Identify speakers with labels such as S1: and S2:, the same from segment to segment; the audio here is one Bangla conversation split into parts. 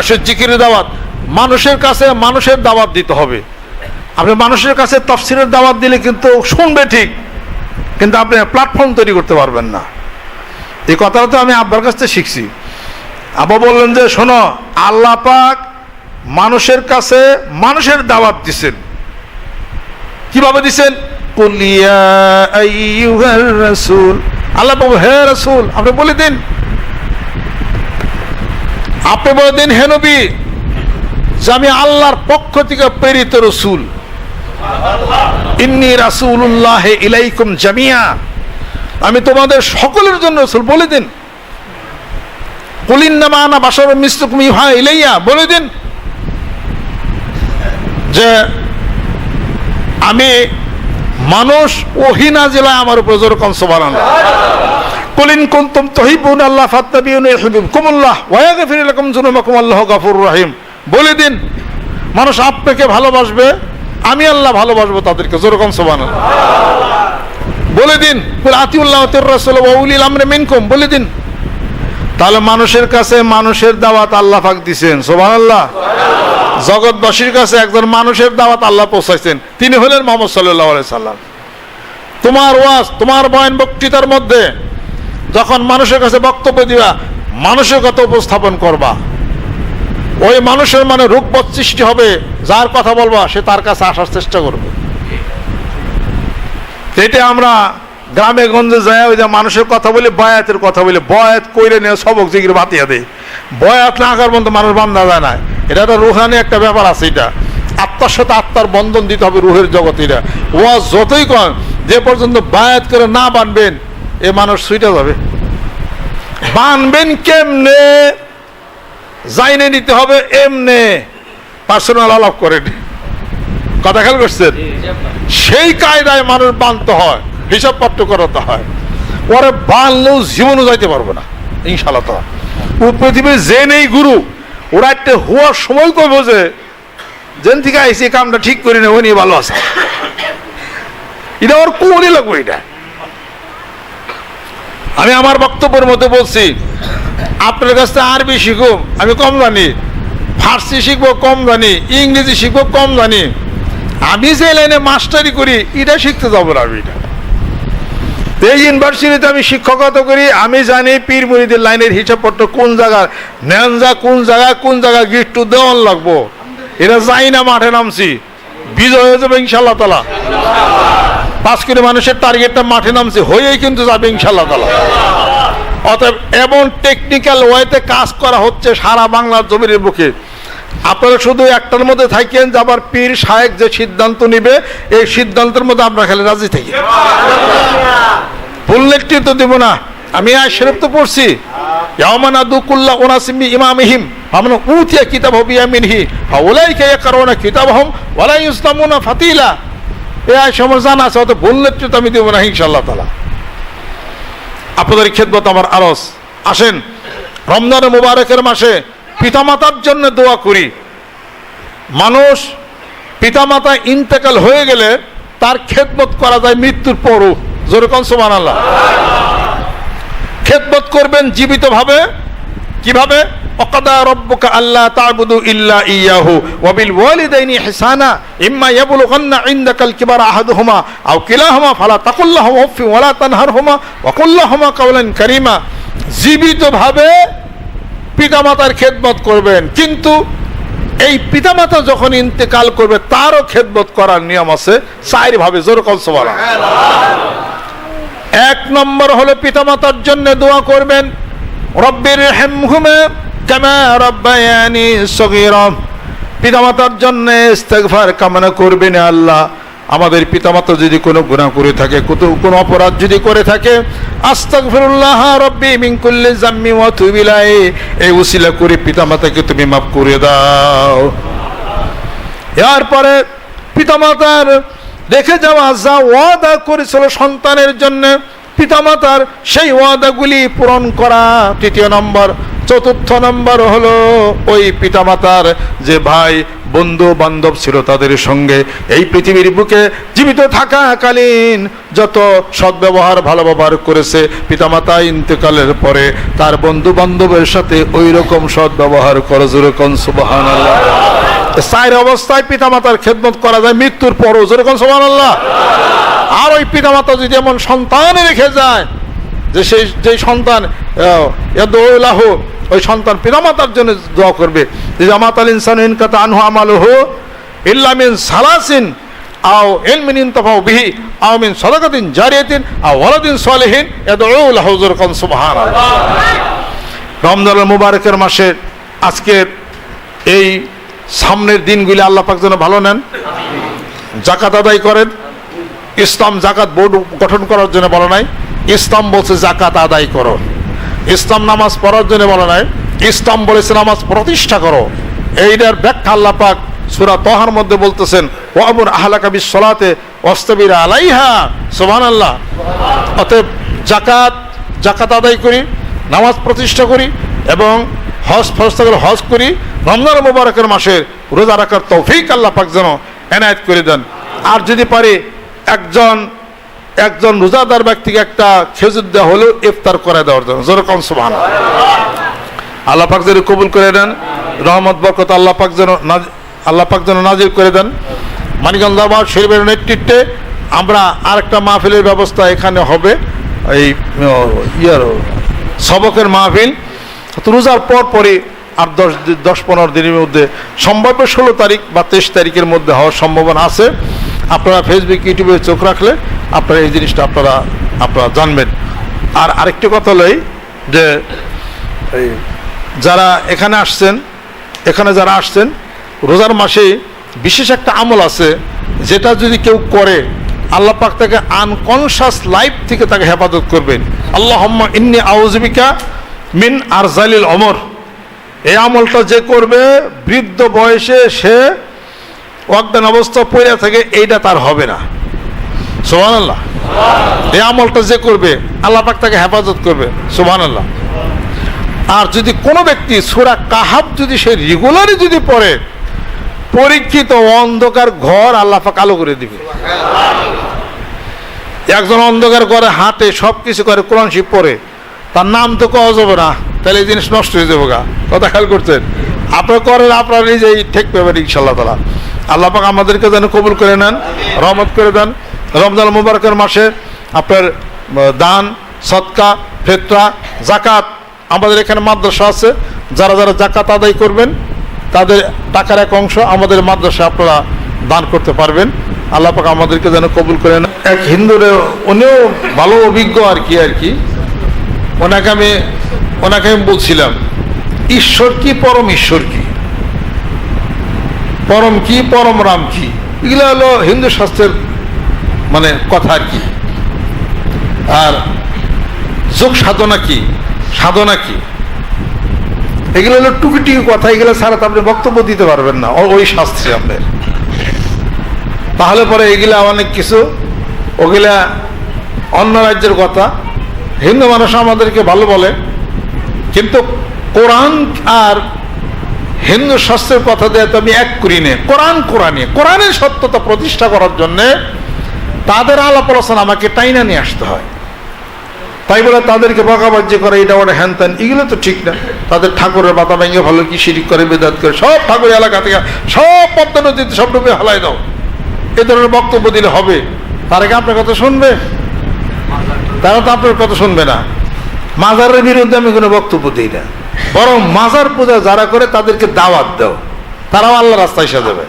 S1: আসে জিকিরের দাওয়াত, মানুষের কাছে মানুষের দাওয়াত দিতে হবে। আপনি মানুষের কাছে তফসিলের দাওয়াত দিলে কিন্তু শুনবে ঠিক, কিন্তু আপনি প্ল্যাটফর্ম তৈরি করতে পারবেন না। এই কথাটা তো আমি আব্বার কাছ থেকে শিখছি। আব্বা বললেন যে, শোনো, আল্লাহ পাক মানুষের কাছে মানুষের দাওয়াত দিছেন। কীভাবে দিছেন? আল্লাহ হে রসুল, আপনি বলে দিন। আপনি বলে দিন হে নবী, যে আমি আল্লাহর পক্ষ থেকে প্রেরিত রসুল। ইন্নি রাসূলুল্লাহ ইলাইকুম জামিয়া। আমি তোমাদের সকলের জন্য রসুল বলে দিন। কুলিন্নামা আনা বাসর মিস্তুকুম ইহা ইলাইয়া। বলে দিন যে, আমি মানুষ ওহিনা জেলায় আমার উপর জোর কম সোবান কুলিন কুনতুম তহিবুন আল্লাহ ফাত্তাবিউন ইউহিব্বুকুমুল্লাহ ওয়া ইয়াগফির লাকুম যুনুবাকুম, আল্লাহু গাফুরুর রহিম। বলে দিন, মানুষ আপনাকে ভালোবাসবে, আমি আল্লাহ ভালোবাসবো তাদেরকে জোর কম সোবান বলে দিন আতিউল্লাহ রাসূল ওয়া উলিল আমরি মিনকুম, বলে দিন। তাহলে মানুষের কাছে মানুষের দাওয়াত আল্লাহ পাক দিছেন, সুবহানাল্লাহ। জগৎবাসীর কাছে একজন মানুষের দাওয়াত আল্লাহ পৌঁছাইছেন, তিনি হলেন মোহাম্মদ সাল্লাহ সাল্লাম। তোমার ওয়াজ, তোমার বয়ান বক্তৃতার মধ্যে যখন মানুষের কাছে বক্তব্য দিবা, মানুষের কথা উপস্থাপন করবা। ওই মানুষের মানে রূপবৎ সৃষ্টি হবে, যার কথা বলবা, সে তার কাছে আসার চেষ্টা করবে। এটা আমরা গ্রামে গঞ্জে যায় ওই যে মানুষের কথা বলে, বয়াতের কথা বলে, বয়াত কইরে নিয়ে সবক জিগির বাতিয়া দেয় বয়াত না আকার পর্যন্ত মানুষ বান্ধা যায় না। এটা একটা রুহানি একটা ব্যাপার আছে এটা। আত্মার সাথে আত্মার বন্ধন দিতে হবে রুহের জগতে এটা। ও যতই কন, যে পর্যন্ত বায়াত করে না বানবেন এ মানুষ সুইটা যাবে। বানবেন কেমনে? জাইনে নিতে হবে এমনে। পার্সোনাল আলাপ করেন। কথা খেয়াল করছেন? সেই কায়দায় মানুষ বানতে হয় হিসাবপত্র করাতে হয়। ওরে বানলেও জীবনও যাইতে পারবে না ইনশাল্লাহ তারা ও পৃথিবীর যে নেই গুরু ওরা একটা হওয়ার সময় কই বোঝে যেন থেকে আইসি কামটা ঠিক করি না ও নিয়ে ভালো আছে। এটা ওর কোনই লাগবে এটা? আমি আমার বক্তব্যের মধ্যে বলছি, আপনার কাছ থেকে আরবি শিখুম আমি কম জানি। ফার্সি শিখব, কম জানি। ইংরেজি শিখব, কম জানি। আমি যে লাইনে মাস্টারি করি, এটা শিখতে যাব না আমি এটা। এই ইউনিভার্সিটিতে আমি শিক্ষকতা করি, আমি জানি পীর মুড়িদের লাইনের হিসাবপত্র কোন জায়গার ন্যানজা কোন জায়গায় কোন জায়গায় গিট্টু দেওয়ান লাগবো। এটা যাই না মাঠে নামছি। বিজয় হয়ে যাবে ইনশাল্লাহ তালা। পাঁচ কোটি মানুষের টার্গেটটা মাঠে নামছে, হয়েই কিন্তু যাবে ইনশাল্লাহ অতএব এমন টেকনিক্যাল ওয়েতে কাজ করা হচ্ছে সারা বাংলার জমির বুকে। আপনারা শুধু একটার মধ্যে থাকেন যে আবার পীর সাহেব যে সিদ্ধান্ত নিবে, এই সিদ্ধান্তের মধ্যে আপনারা খালি রাজি থাকি। ভুল লেখটি তো দেব না। আমি আয় শরীফ তো পড়ছি। ইয়ামানা দুকুল্লা ওনাসিমি ইমামিহিম আমরা উতিয়া কিতাব হবি আমিনহি ওলাইকে ইয়াকরাউনা কিতাবহুম, ওয়ালা ইসলামুনা ফাতিলা। এ সমর জানা আছে, অত ভুল নেতৃত্ব আমি দেব না, ইনশাআল্লাহ তাআলা। আপনাদের খেদমত আমার আরস আসেন, রমজান মুবারকের মাসে পিতামাতার জন্য দোয়া করি। মানুষ পিতামাতা ইন্তেকাল হয়ে গেলে তার খেদমত করা যায় মৃত্যুর পরও। যেরকম সোমান আল্লাহ খেদমত করবেন জীবিতভাবে। কীভাবে? অকাদা রব্বুকা আল্লাহ ইল্লা ইয়াহু ফালা খেদমত করবেন। কিন্তু এই পিতামাতা যখন ইন্তেকাল করবে, তারও খেদমত করার নিয়ম আছে। চার ভাবে জোরকল সবারা এক নম্বর হলো পিতামাতার জন্য দোয়া করবেন। রব্বির হেমহুমে পিতামাতার জন্য কামনা করবেন আল্লাহ। আমাদের পিতামাতা যদি কোনো গুনাহ করে থাকে কত কোনো অপরাধ যদি করে থাকে, আস্তাগফিরুল্লাহ রব্বি মিন জাম্মি এই করে পিতামাতাকে তুমি মাফ করে দাও। এরপরে পিতামাতার রেখে যাওয়া যা ওয়াদা করেছিল সন্তানের জন্য, পিতামাতার সেই ওয়াদাগুলি পূরণ করা। তৃতীয় নম্বর চতুর্থ নম্বর হলো ওই পিতামাতার যে ভাই, বন্ধু, বান্ধব ছিল তাদের সঙ্গে। এই পৃথিবীর বুকে জীবিত থাকাকালীন যত সদ্ব্যবহার, ভালো ব্যবহার করেছে, পিতামাতা ইন্তেকালের পরে তার বন্ধু বান্ধবের সাথে ওই রকম সদ্ব্যবহার করে যেরকম সুবাহান আল্লাহ চায়ের অবস্থায় পিতামাতার খেদমত করা যায়, মৃত্যুর পরও যেরকম সুবাহান আল্লাহ আর ওই পিতামাতা যদি এমন সন্তান রেখে যায়, যে সেই যেই সন্তান ওই সন্তান পিতামাতার জন্য দোয়া করবে। যে জামাত আল ইনসান ইনকাত আনহু আমালহ ইল্লামিন সালাসিন আও ইলমিন ইনতাফাউ বিহি আও মিন সাদাকাতিন জারিয়াতিন আও ওয়ালাদিন সালেহিন সালিহিন ইয়াদউল্লাহ যুরকান সুবহানাল্লাহ। রমজানুল মুবারকের মাসে আজকের এই সামনের দিনগুলি আল্লাহ পাক যেন ভালো নেন। জাকাত আদায় করেন। ইসলাম জাকাত বোর্ড গঠন করার জন্য বলা নাই। ইসলাম বলছে জাকাত আদায় করো। ইসলাম নামাজ পড়ার জন্য বলা নাই। ইসলাম বলেছে, নামাজ প্রতিষ্ঠা করো। এইটার ব্যাখ্যা আল্লাহ পাক সুরা তহার মধ্যে বলতেছেন ওয়াবুর আহলাকা বিশ্বলাতে অস্তবির আলাইহা। সোমান আল্লাহ অতএব জাকাত জাকাত আদায় করি, নামাজ প্রতিষ্ঠা করি এবং হজ ফরস্তা করে হজ করি, রমজান মুবারকের মাসের রোজা রাখার তৌফিক আল্লাহ পাক যেন এনায়েত করে দেন। আর যদি পারে, একজন একজন রোজাদার ব্যক্তিকে একটা খেজুর দেওয়া হলেও ইফতার করে দেওয়ার জন্য। যেরকম সুবাহ আল্লাহ যেন কবুল করে দেন রহমত, বরকত আল্লাহ পাক যেন নাজ- আল্লাহ পাক যেন নাজির করে দেন। মানিকগঞ্জ দরবার শরীফের নেতৃত্বে আমরা আরেকটা মাহফিলের ব্যবস্থা এখানে হবে। এই ইয়ার সবকের মাহফিল। তো রোজার পর পরই আর দশ দশ পনেরো দিনের মধ্যে, সম্ভাব্য ষোলো তারিখ বা তেইশ তারিখের মধ্যে হওয়ার সম্ভাবনা আছে। আপনারা ফেসবুক ইউটিউবে চোখ রাখলে আপনারা এই জিনিসটা আপনারা আপনারা জানবেন। আর আরেকটি কথা হলো যে যারা এখানে আসছেন, এখানে যারা আসছেন, রোজার মাসে বিশেষ একটা আমল আছে, যেটা যদি কেউ করে, আল্লাহ পাক তাকে আনকনশাস লাইফ থেকে তাকে হেফাজত করবেন। আল্লাহ ইন্নি আউজবিকা মিন আর জালিল অমর এই আমলটা যে করবে, বৃদ্ধ বয়সে সে অজ্ঞান অবস্থা পড়ে থাকে, এইটা তার হবে না। সোহান আল্লাহ এই আমলটা যে করবে, আল্লাহ পাক তাকে হেফাজত করবে। সোহান আল্লাহ আর যদি কোনো ব্যক্তি সুরা কাহাব যদি সে রেগুলারই যদি পড়ে, পরীক্ষিত অন্ধকার ঘর আল্লাহ পাক আলো করে দিবে। একজন অন্ধকার ঘরে হাতে সব কিছু করে, কোরআন শিব পড়ে, তার নাম তো কওয়া যাবে না। তাহলে এই জিনিস নষ্ট হয়ে যাবে গা। কথা খেয়াল করছেন? আপনার করেন আপনার নিজেই ঠেক পাবেন ইনশাল্লাহ তালা আল্লাহ পাক আমাদেরকে যেন কবুল করে নেন, রহমত করে দেন। রমজান মুবারকের মাসে আপনার দান, সৎকা, ফেতরা জাকাত আমাদের এখানে মাদ্রাসা আছে। যারা যারা জাকাত আদায় করবেন, তাদের টাকার এক অংশ আমাদের মাদ্রাসা আপনারা দান করতে পারবেন। আল্লাহ পাক আমাদেরকে যেন কবুল করে নেন। এক হিন্দুরে, উনিও ভালো অভিজ্ঞ আর কি আর কি। ওনাকে আমি ওনাকে আমি বলছিলাম, ঈশ্বর কি, পরম ঈশ্বর কি? পরম কি, পরম রাম কি? এগুলো হলো হিন্দু শাস্ত্রের মানে কথা আর কি? আর যোগ সাধনা কি? সাধনা কি? এগুলো হলো টুকি টুকি কথা, এগুলো ছাড়া তো আপনি বক্তব্য দিতে পারবেন না। ওই শাস্ত্রে আপনার। তাহলে পরে এগুলা অনেক কিছু, ওগুলা অন্য রাজ্যের কথা। হিন্দু মানুষ আমাদেরকে ভালো বলে, কিন্তু কোরআন আর হিন্দু শাস্ত্রের কথা দিয়ে তো আমি এক করি নে। কোরআন কোরআনে কোরআনের সত্যতা প্রতিষ্ঠা করার জন্যে তাদের আলাপ আলোচনা আমাকে টাইনা নিয়ে আসতে হয়। তাই বলে তাদেরকে বকাবাজ্য করে, এটা ওটা হ্যান ত্যান, এগুলো তো ঠিক না। তাদের ঠাকুরের বাতা ভেঙে ভালো কি শিরিক করে, বেদাত করে, সব ঠাকুর এলাকা থেকে, সব পদ্মা নদীতে সব ডুবে হালাই দাও। এ ধরনের বক্তব্য দিলে হবে। তারা কি আপনার কথা শুনবে? তারা তো আপনার কথা শুনবে না। মাজারের বিরুদ্ধে আমি কোনো বক্তব্য দিই না। বরং মাজার পূজা যারা করে তাদেরকে দাওয়াত দাও। তারাও আল্লাহ রাস্তায় সাজাবে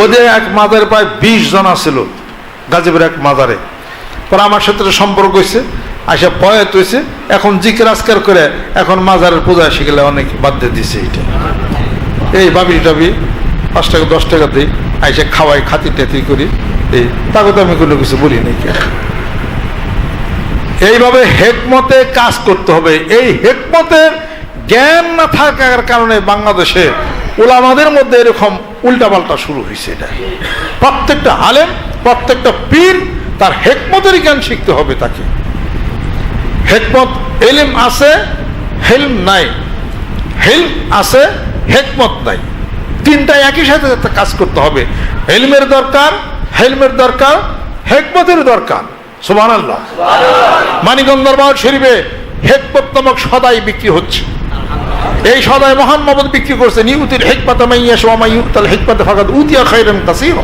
S1: ওদের এক মাজারে প্রায় বিশ জন ছিল গাজীপুর এক মাজারে। পরে আমার সাথে সম্পর্ক হয়েছে আসে পয়াত হয়েছে এখন জিকির আজকার করে এখন মাজারের পূজা এসে গেলে অনেক বাদ দিয়ে দিছে এইটা। এই বাবি টাবি, পাঁচ টাকা, দশ টাকা দিই, আইসে খাওয়াই, খাতি টাতি করি, এই তাকে তো আমি কোনো কিছু বলি নাকি এইভাবে হেকমতে কাজ করতে হবে। এই হেকমতের জ্ঞান না থাকার কারণে বাংলাদেশে ওলামাদের মধ্যে এরকম উল্টাপাল্টা শুরু হয়েছে এটা। প্রত্যেকটা আলেম প্রত্যেকটা পীর তার হেকমতের জ্ঞান শিখতে হবে তাকে। হেকমত এলিম আছে হেলম নাই। হেলম আছে হেকমত নাই। তিনটা একই সাথে কাজ করতে হবে। হেলমের দরকার হেলমের দরকার হেকমতের দরকার। সুবাহ মানিকগঞ্জ দরবার শরীফে হেকমত নামক সদাই বিক্রি হচ্ছে। এই সদায় মহান মমদ বিক্রি করছে নিউতির হেকমত মাইয়া সোমা ইউতাল হেকমত ফাকাত উতিয়া খাইরান কাসীর।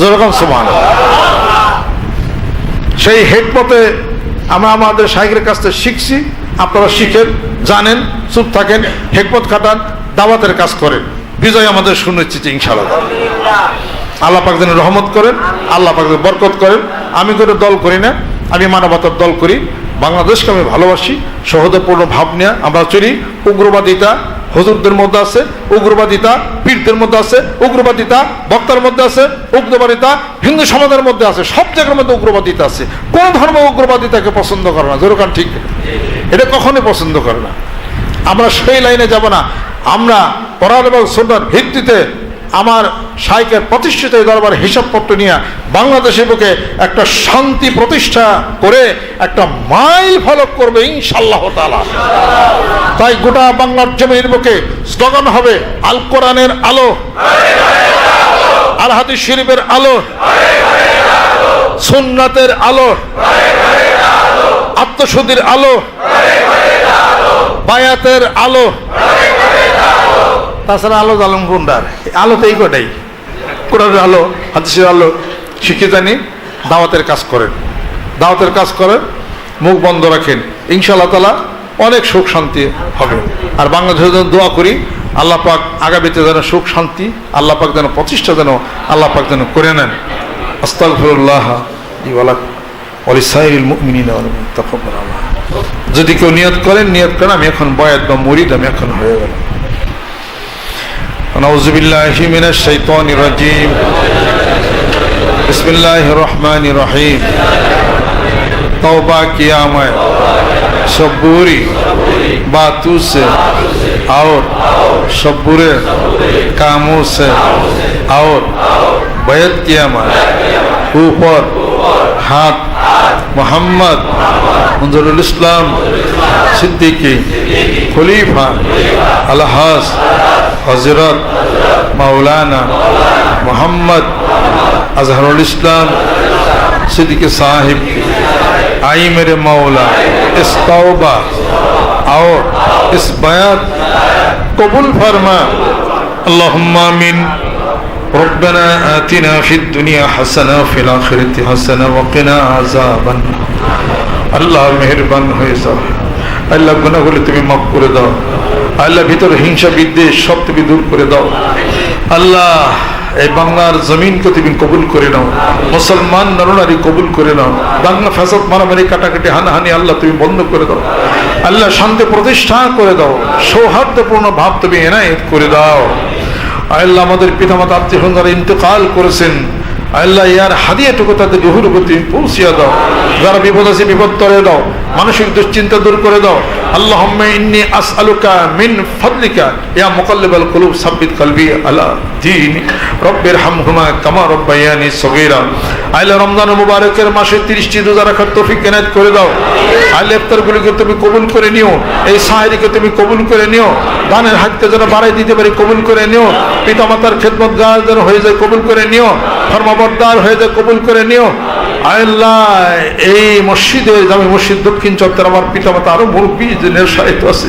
S1: যেরকম সুবহান সেই হেকমতে আমরা আমাদের শাইকের কাছ থেকে শিখছি আপনারা শিখেন জানেন চুপ থাকেন হেকমত খাটান দাওয়াতের কাজ করেন। বিজয় আমাদের সুনিশ্চিত ইনশাআল্লাহ। আল্লাহ পাক যেন রহমত করেন আল্লাহ পাক বরকত করেন। আমি কোনো দল করি না আমি মানবতার দল করি। বাংলাদেশকে আমি ভালোবাসি সহদপূর্ণ ভাব নিয়ে আমরা চলি উগ্রবাদিতা, হুজুরদের মধ্যে আছে উগ্রবাদিতা, পীরদের মধ্যে আছে উগ্রবাদিতা, বক্তার মধ্যে আছে উগ্রবাদিতা, হিন্দু সমাজের মধ্যে আছে, সব জায়গার মধ্যে উগ্রবাদিতা আছে। কোন ধর্ম উগ্রবাদিতাকে পছন্দ করে না? যেরকম ঠিক। এটা কখনোই পছন্দ করে না। আমরা সেই লাইনে যাব না। আমরা পরার এবং সুন্দর ভিত্তিতে আমার সাইকের প্রতিষ্ঠিত এই দরবার হিসাবপত্র নিয়ে বাংলাদেশের বুকে একটা শান্তি প্রতিষ্ঠা করে একটা মাইল ফলক করবে ইনশাল্লাহ তালা তাই গোটা বাংলার জমির বুকে স্লোগান হবে, আল কোরআনের আলো। আল হাদিস শরীফের আলো। সুন্নাতের আলো। আত্মশুদ্ধির আলো। বায়াতের আলো। তাছাড়া আলো জ্বালন কোনটার আলো তো এই কটাই? কোরআনের আলো, হাদিসের আলো জানি, দাওয়াতের কাজ করেন। দাওয়াতের কাজ করেন, মুখ বন্ধ রাখেন। ইনশাআল্লাহ তালা অনেক সুখ শান্তি হবে। আর বাংলাদেশের জন্য দোয়া করি, আল্লাহ পাক আগামীতে যেন সুখ শান্তি, আল্লাহ পাক যেন প্রতিষ্ঠা যেন আল্লাহ পাক যেন করে নেন। আস্তাগফিরুল্লাহ যদি কেউ নিয়ত করেন নিয়ত করেন, আমি এখন বয়াত বা মুরিদ, আমি এখন হয়ে গেলাম। نعوذ بالله من الشيطان الرجيم بسم اللہ الرحمن الرحیم توبہ کیا میں شبوری باتوں سے اور شبور کاموں سے اور بیت کیا میں اوپر ہاتھ محمد منظر الاسلام صدیقی इस्लाम सिद्दीकी खलीफा अलहास हजरत मौलाना मोहम्मद अजहरुल इस्लाम सिद्दीकी साहिब आई मेरे मौला इस तौबा और इस बयात कबूल फरमा अल्लाहुम्मा आमीन ربنا آتنا في الدنيا حسنة وفي الآخرة حسنة وقنا عذاب النار আল্লাহ মেহরবান হয়ে যাও আল্লাহ গুণাগুলি তুমি মাফ করে দাও। আল্লাহ ভিতরে হিংসা বিদ্বেষ সব তুমি দূর করে দাও। আল্লাহ, এই বাংলার জমিনকে তুমি কবুল করে নাও। মুসলমান নরনারী কবুল করে নাও। বাংলা ফ্যাসাদ মারামারি কাটাকাটি হানাহানি আল্লাহ তুমি বন্ধ করে দাও। আল্লাহ শান্তি প্রতিষ্ঠা করে দাও। সৌহার্দ্যপূর্ণ ভাব তুমি এনায়েত করে দাও। আল্লাহ আমাদের পিতামাতা আত্মীয় যারা ইন্তেকাল করেছেন। আল্লাহ ইয়ার হাদিয়াটুকু তাদের রুহুর তুমি পৌঁছিয়ে দাও। যারা বিপদ আছে বিপদ তরে দাও। মানসিক দুশ্চিন্তা দূর করে দাও। আল্লাহ ইন্নি আস আলুকা মিন ফদলিকা। ইয়া মুকাল্লিবাল কুলুব, সাব্বিত কলবি আলা দিন। রব্বের হামহুমা কামা রব্বায়ানি সগীরা। আল্লাহ রমজান মুবারকের মাসে 30টি রোজা রাখার তৌফিক এনায়েত করে দাও। আল্লাহ ইফতারগুলিকে তুমি কবুল করে নিও। এই সাহারিকে তুমি কবুল করে নিও। দানের হাতকে যেন বাড়াই দিতে পারি, কবুল করে নিও। পিতামাতার খেদমত গাছ যেন হয়ে যায়, কবুল করে নিও। ফর্মাবরদার হয়ে যায়, কবুল করে নিও। আল্লাহ, এই মসজিদে জামে মসজিদ দক্ষিণ চত্বর আমার পিতামাতা আরও মুরব্বী জনের সাহিত্য আছে।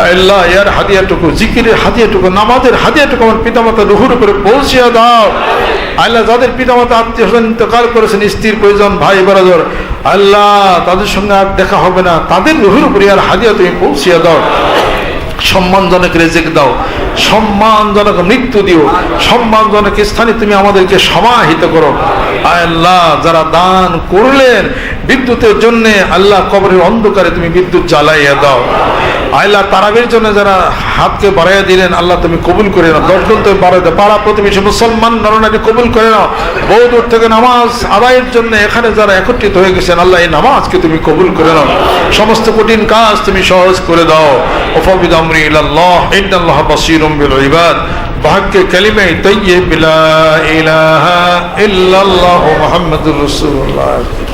S1: আল্লাহ, ইয়ার হাদিয়াটুকু, জিকিরের হাদিয়াটুকু, নামাজের হাদিয়াটুকু আমার পিতামাতা রুহুর উপরে পৌঁছিয়ে দাও। আল্লাহ, যাদের পিতামাতা আত্মীয় স্বজন ইন্তকাল করেছেন, স্ত্রীর প্রয়োজন ভাই বরাদর আল্লাহ, তাদের সঙ্গে আর দেখা হবে না। তাদের রুহুর উপরে আর হাদিয়া তুমি পৌঁছিয়ে দাও। সম্মানজনক রেজেক দাও। সম্মানজনক মৃত্যু দিও। সম্মানজনক স্থানে তুমি আমাদেরকে সমাহিত করো। আল্লাহ, যারা দান করলেন বিদ্যুতের জন্য, আল্লাহ কবরের অন্ধকারে তুমি বিদ্যুৎ জ্বালাইয়া দাও। আল্লাহ তারাবির জন্য যারা হাতকে বাড়াইয়া দিলেন আল্লাহ তুমি কবুল করে নাও দশজন তুমি বাড়াই দাও পাড়া প্রতিবেশী মুসলমান নরনারী কবুল করে নাও বহু দূর থেকে নামাজ আদায়ের জন্য এখানে যারা একত্রিত হয়ে গেছেন আল্লাহ এই নামাজকে তুমি কবুল করে নাও সমস্ত কঠিন কাজ তুমি সহজ করে দাও ওফাবিদ আমরি ইলাল্লাহ ইন্নাল্লাহ বাসীরুম বিল ইবাদ بحق كلمة طيب لا إله إلا الله محمد رسول الله